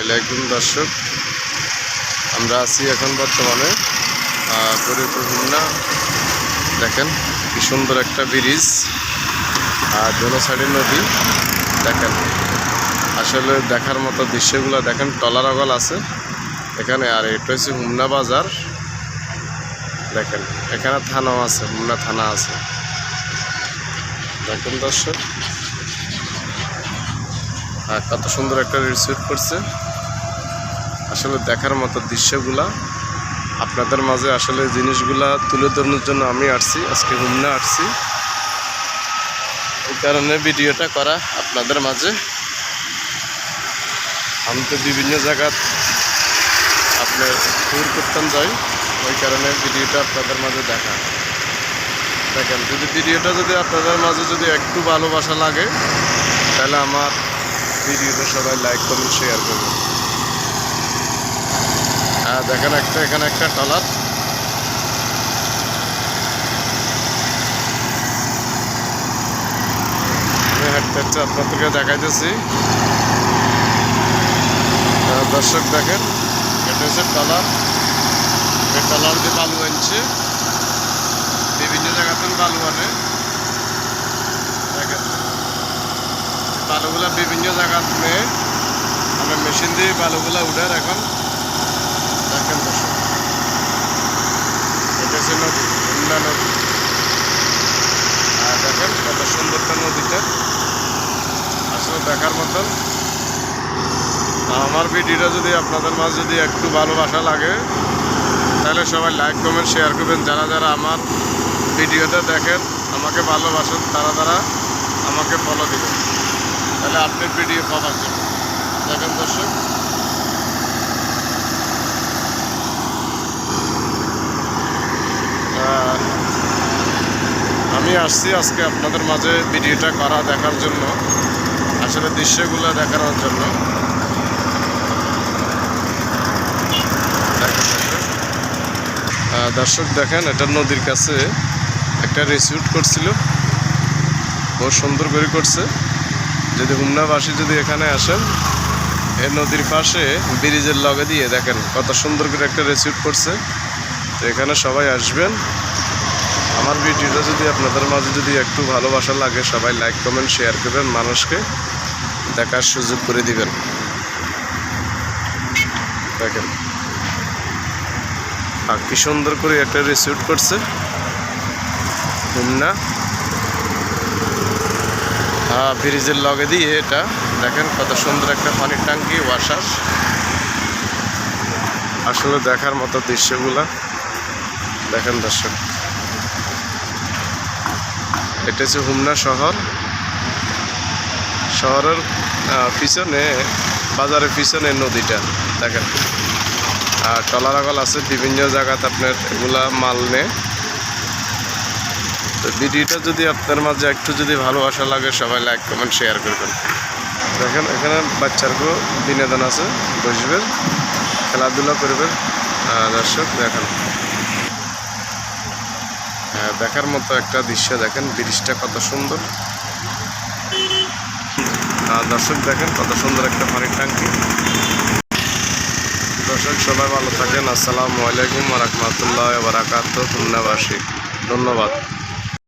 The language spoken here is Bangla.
ওয়ালাইকুম দর্শক। আমরা আছি এখন বর্তমানে গরিবপুর হুমনা। দেখেন কি সুন্দর একটা ব্রিজ, আর দোনো নদী। দেখেন, আসলে দেখার মতো দৃশ্যগুলো দেখেন, টলার টলারগল আছে। এখানে আর এটা হচ্ছে হুমনা বাজার। দেখেন, এখানে থানাও আছে, হুমনা থানা আছে। দেখেন দর্শক, আর কত সুন্দর একটা রিসিভ করছে। আসলে দেখার মতো দৃশ্যগুলা, আপনাদের মাঝে আসলে জিনিসগুলা তুলে ধরানোর জন্য আমি আসছি, আজকে হুমনা আসছি। এই কারণে ভিডিওটা করা আপনাদের মাঝে। আমি তো বিভিন্ন জায়গা আপনার ট্যুর করতাম যাই, ওই কারণে ভিডিওটা আপনাদের মাঝে দেখা। দেখেন, যদি ভিডিওটা যদি আপনাদের মাঝে যদি একটু ভালোবাসা লাগে, তাহলে আমার ভিডিওটা সবাই লাইক করুন শেয়ার করুন হ্যাঁ দেখেন একটা, এখানে একটা টলার আপনাদেরকে দেখাইতেছি। দর্শক দেখেন, এটা হচ্ছে টলার এই দিয়ে বালু আনছে। বিভিন্ন জায়গাতে বালু আনে। দেখেন। বালুগুলা বিভিন্ন জায়গা নিয়ে। আমরা মেশিন দিয়ে বালুগুলা উঠার এখন দেখেন দর্শক এটা হচ্ছে নদী যমুনা নদী আর দেখেন কত সুন্দরটা নদীটা আসলে দেখার মতন। আমার ভিডিওটা যদি আপনাদের মাঝে যদি একটু ভালোবাসা লাগে, তাহলে সবাই লাইক কমেন্ট শেয়ার করবেন। যারা যারা আমার ভিডিওটা দেখেন, আমাকে ভালোবাসেন, তারা তারা আমাকে ফলো দিবেন। তাহলে আপডেট ভিডিও পাওয়ার জন্য। দেখেন দর্শক। আসছি আজকে আপনাদের মাঝে ভিডিওটা করা দেখার জন্য, আসলে দৃশ্যগুলো দেখানোর জন্য। দর্শক। দেখেন, এটা নদীর কাছে একটা রিসিউট করছিল। বহু সুন্দর করে করছে। যদি হুমনাবাসী যদি এখানে আসেন এই নদীর পাশে ব্রিজের লগে দিয়ে দেখেন কত সুন্দর করে একটা রিসিউট করছে। তো এখানে সবাই আসবেন। আমার ভিডিওটা যদি আপনাদের মাঝে যদি একটু ভালোবাসা লাগে, সবাই লাইক কমেন্ট শেয়ার করবেন, মানুষকে দেখার সুযোগ করে দিবেন। দেখেন। আর কি সুন্দর করে একটা রিসিউট করছে। হুমনা। হ্যাঁ ব্রিজের লগে দিয়ে এটা। দেখেন কত সুন্দর একটা পানির ট্যাঙ্কি, ওয়াশার। আসলে দেখার মতো দৃশ্যগুলা। দেখেন দর্শক। এটা হচ্ছে হুমনা শহর। শহরের পিছনে, বাজারের পিছনে নদীটা, দেখেন। আর টলারাগল আছে, বিভিন্ন জায়গাতে আপনার এগুলা মাল নে তো ভিডিওটা যদি আপনার মাঝে একটু যদি ভালোবাসা লাগে, সবাই লাইক কমেন্ট শেয়ার করবেন। দেখেন, এখানে বাচ্চারকেও বিনোদন আছে বসবেন খেলাধুলা করবেন দর্শক, দেখেন। দেখার মতো একটা দৃশ্য দেখেন, ব্রিজটা কত সুন্দর। দর্শক দেখেন, কত সুন্দর একটা পানির ট্যাঙ্কি দর্শক সবাই ভালো থাকেন। আসসালামু আলাইকুম রহমতুল্লাহ বারাকাত ধন্যবাসী ধন্যবাদ।